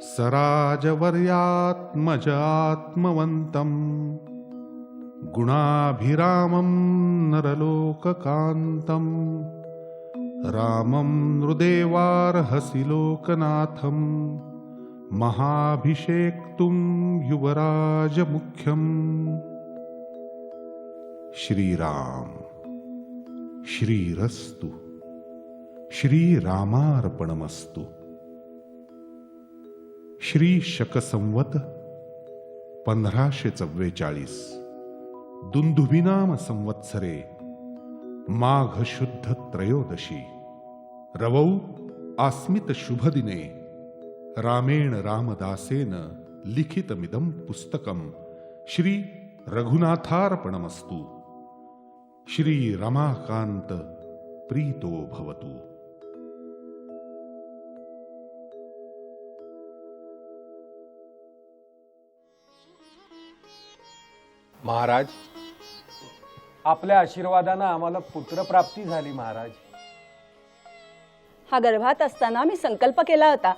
सराजवर्यात्मजात्मवन्तम् गुणाभिरामं नरलोककान्तम् रामं नृदेवार्हसि लोकनाथम् महाभिषेक्तुं युवराजमुख्यम् श्रीराम श्रीरस्तु श्रीरामार्पणमस्तु। श्री शकसंवत पंधराशे चव्वेचाळीस. दुंदुभिनाम संवत्सरे. माघ शुद्ध त्रयोदशी. रवौ आस्मित शुभदिने. रामेण रामदासेन लिखितमिदं पुस्तकं. श्री रघुनाथार्पणमस्तु. श्री रमाकांत प्रीतो भवतु. महाराज? आपल्या आशीर्वादानं आम्हाला पुत्रप्राप्ती झाली महाराज. हा गर्भात असताना मी संकल्प केला होता.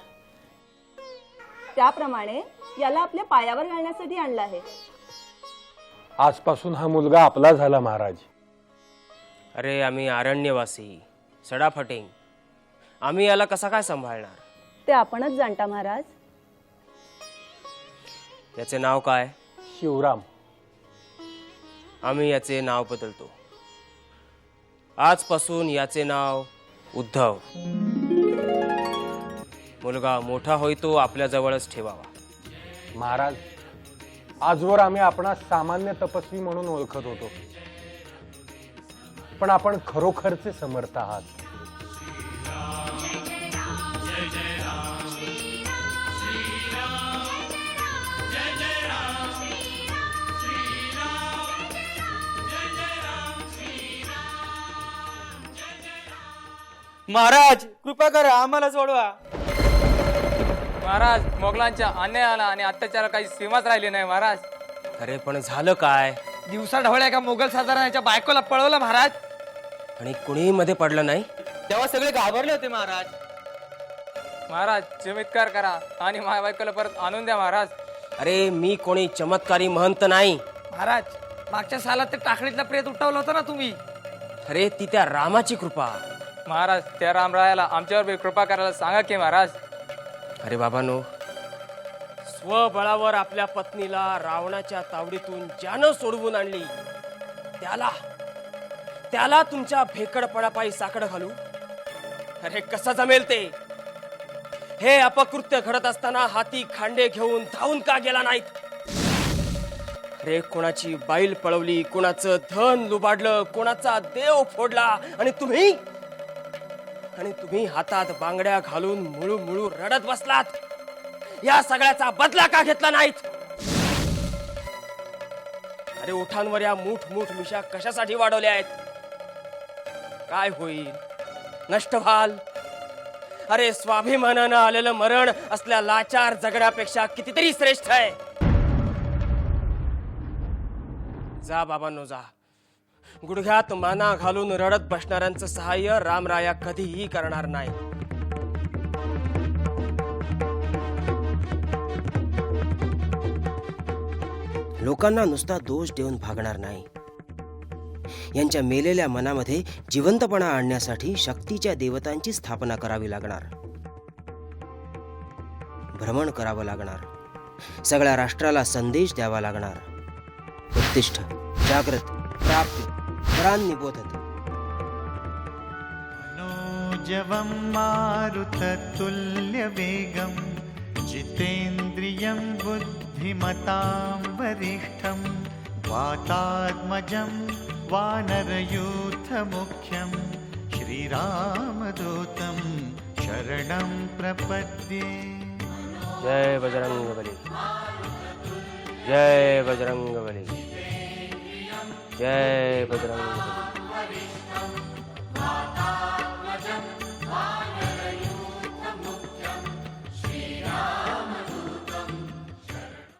त्याप्रमाणे याला आपल्या पायावर घालण्यासाठी आणलं आहे. आजपासून हा मुलगा आपला झाला महाराज. अरे आम्ही अरण्यवासी सडाफटिंग. आम्ही याला कसा काय सांभाळणार? ते आपणच जाणता महाराज. याचे नाव काय? शिवराम. आम्ही याचे नाव बदलतो. आजपासून याचे नाव उद्धव. मुलगा मोठा होईतो आपल्या जवळच ठेवावा. महाराज आजवर आम्ही आपणास सामान्य तपस्वी म्हणून ओळखत होतो. पण आपण खरोखरचे समर्थ आहात. महाराज! कृपा करा आम्हाला सोडवा. महाराज मोगलांच्या अन्यायाला आणि अत्याचाराला काही सीमाच राहिली नाही महाराज. अरे पण झालं काय? दिवसा ढवळ्या एका मोगल सरदाराच्या बायकोला पळवलं महाराज. आणि कुणीही मध्ये पडलं नाही? तेव्हा सगळे घाबरले होते महाराज. महाराज चमत्कार करा आणि माझ्या बायकोला परत आणून द्या महाराज. अरे मी कोणी चमत्कारी महंत नाही. महाराज मागच्या सालात ते टाकडीतला प्रेत उठवलं होतं ना तुम्ही. अरे ती त्या रामाची कृपा. महाराज त्या रामरायाला आमच्यावर बी कृपा करायला सांगा की महाराज. अरे बाबानो. स्वबळावर आपल्या पत्नीला रावणाच्या तावडीतून ज्यानं सोडवून आणली त्याला त्याला तुमच्या भेकडपणापायी साकडं घालू. अरे कसं जमेल ते? हे अपकृत्य घडत असताना हाती खांडे घेऊन धावून का गेला नाहीत? अरे कोणाची बाईल पळवली कोणाचं धन लुबाडलं कोणाचा देव फोडला आणि तुम्ही? आणि तुम्ही हातात बांगड्या घालून मुळू मुळू रडत बसलात. या सगळ्याचा बदला का घेतला नाहीत? अरे ओठांवर या मूठ मूठ मिशा कशासाठी वाढवल्या आहेत? काय होईल? नष्ट व्हाल? अरे स्वाभिमानानं आलेलं मरण असल्या लाचार जगण्यापेक्षा कितीतरी श्रेष्ठ आहे. जा बाबांनो जा. गुडघ्यात माना घालून रडत बसणाऱ्यांचं सहाय्य रामराया कधीही करणार नाही. लोकांना नुसता दोष देऊन भागणार नाही. यांच्या मेलेल्या मनामध्ये जिवंतपणा आणण्यासाठी शक्तीच्या देवतांची स्थापना करावी लागणार. भ्रमण करावं लागणार. सगळ्या राष्ट्राला संदेश द्यावा लागणार. उत्तिष्ठ जागृत प्राप्ती। परांनी बोधत मनोजवं मारुततुल्यवेगं जितेन्द्रियं बुद्धिमतां वरिष्ठं वातात्मजं वानरयूथमुख्यं श्रीरामदूतं शरणं प्रपद्ये। जय बजरंग बली जय बजरंग बली जय बजरंग बली